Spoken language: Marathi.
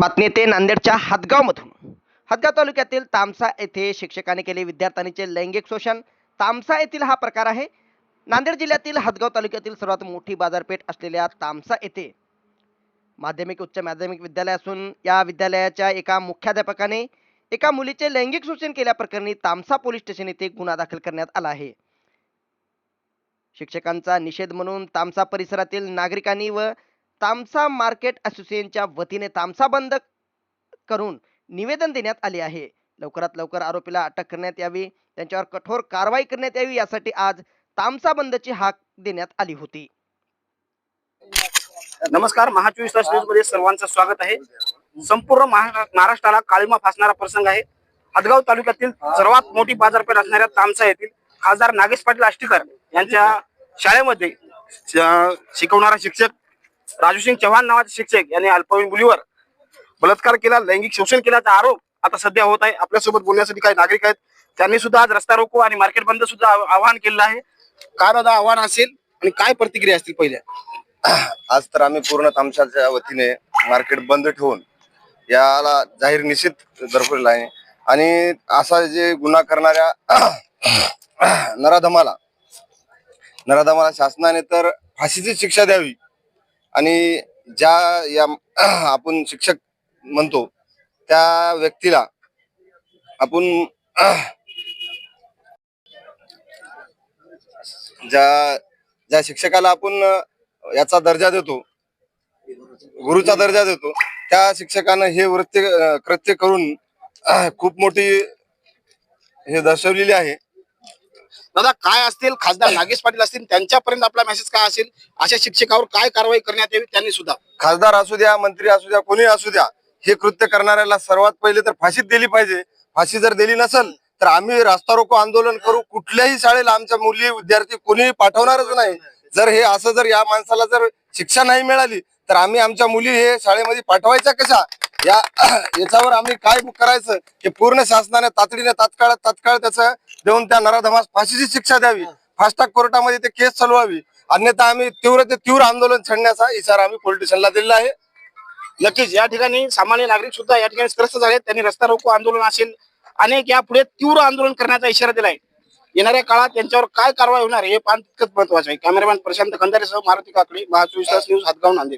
बातमी येते नांदेडच्या हदगावमधून हदगाव तालुक्यातील तामसा येथे शिक्षकाने केले विद्यार्थ्यांचे लैंगिक शोषण. तामसा येथील हा प्रकार आहे. नांदेड जिल्ह्यातील हदगाव तालुक्यातील सर्वात मोठी बाजारपेठ असलेल्या तामसा येथे माध्यमिक उच्च माध्यमिक विद्यालय असून या विद्यालयाच्या एका मुख्याध्यापकाने एका मुलीचे लैंगिक शोषण केल्याप्रकरणी तामसा पोलीस स्टेशन येथे गुन्हा दाखल करण्यात आला आहे. शिक्षकांचा निषेध म्हणून तामसा परिसरातील नागरिकांनी व तामसा मार्केट असोसिएशनच्या वतीने तामसा बंद करून निवेदन देण्यात आले आहे. लवकरात लवकर आरोपीला अटक करण्यात यावी. त्यांच्यावर कठोर कारवाई करण्यात यावी यासाठी आज तामसा बंदची हाक देण्यात आली होती. नमस्कार महाचोवीस तास न्यूजमध्ये सर्वांचं स्वागत आहे. संपूर्ण महाराष्ट्राला काळीमा फासणारा प्रसंग आहे. हदगाव तालुक्यातील सर्वात मोठी बाजारपेठ असणाऱ्या तामसा येथील खासदार नागेश पाटील आष्टीकर यांच्या शाळेमध्ये शिकवणारा शिक्षक राजूसिंग चव्हाण नावाचे शिक्षक यांनी अल्पवयीन मुलीवर बलात्कार केला लैंगिक शोषण केल्याचा आरोप आता सध्या होत आहे. आपल्यासोबत बोलण्यासाठी काही नागरिक आहेत. त्यांनी सुद्धा आज रस्ता रोको आणि मार्केट बंद सुद्धा आवाहन केलं आहे. काय दादा आव्हान असेल आणि काय प्रतिक्रिया असतील पहिल्या? आज तर आम्ही पूर्ण तामशाच्या वतीने मार्केट बंद ठेवून याला जाहीर निषेध दर्शवलेला आहे. आणि असा जे गुन्हा करणाऱ्या नराधमाला नराधमाला शासनाने तर फाशीची शिक्षा द्यावी. आणि ज्या या आपण शिक्षक म्हणतो त्या व्यक्तीला आपण ज्या ज्या शिक्षकाला आपण याचा दर्जा देतो गुरुचा दर्जा देतो त्या शिक्षकानं हे वृत्य कृत्य करून खूप मोठी हे दर्शवलेली आहे. दादा काय असतील? खासदार नागेश पाटील असतील त्यांच्यापर्यंत आपला मेसेज काय असेल? अशा शिक्षकावर काय कारवाई करण्यात यावी त्यांनी सुद्धा. खासदार असू द्या मंत्री असू द्या कोणी असू द्या हे कृत्य करणाऱ्याला सर्वात पहिले तर फाशीच दिली पाहिजे. फाशी जर दिली नसेल तर आम्ही रास्ता रोको आंदोलन करू. कुठल्याही शाळेला आमच्या मुली विद्यार्थी कोणी पाठवणारच नाही. जर हे असं जर या माणसाला जर शिक्षा नाही मिळाली तर आम्ही आमच्या मुली हे शाळेमध्ये पाठवायच्या कशा? या याच्यावर आम्ही काय करायचं हे पूर्ण शासनाने तातडीने तात्काळ तात्काळ त्याचं देऊन त्या नराधमास फाशीची शिक्षा द्यावी. फास्ट कोर्टामध्ये ते केस चालवावी. अन्यथा आम्ही तीव्र ते तीव्र आंदोलन छेडण्याचा इशारा आम्ही पोलीस स्टेशनला दिलेला आहे. नक्कीच या ठिकाणी सामान्य नागरिक सुद्धा या ठिकाणी त्रस्त झाले त्यांनी रस्ता रोको आंदोलन असेल अनेक यापुढे तीव्र आंदोलन करण्याचा इशारा दिलाय. येणाऱ्या काळात त्यांच्यावर काय कारवाई होणार हे पाहणं तितकंच महत्वाचं आहे. कॅमेरामॅन प्रशांत खंदारेसह मारुती काकडे महा चोवीस तास न्यूज हातगाव नांदेड.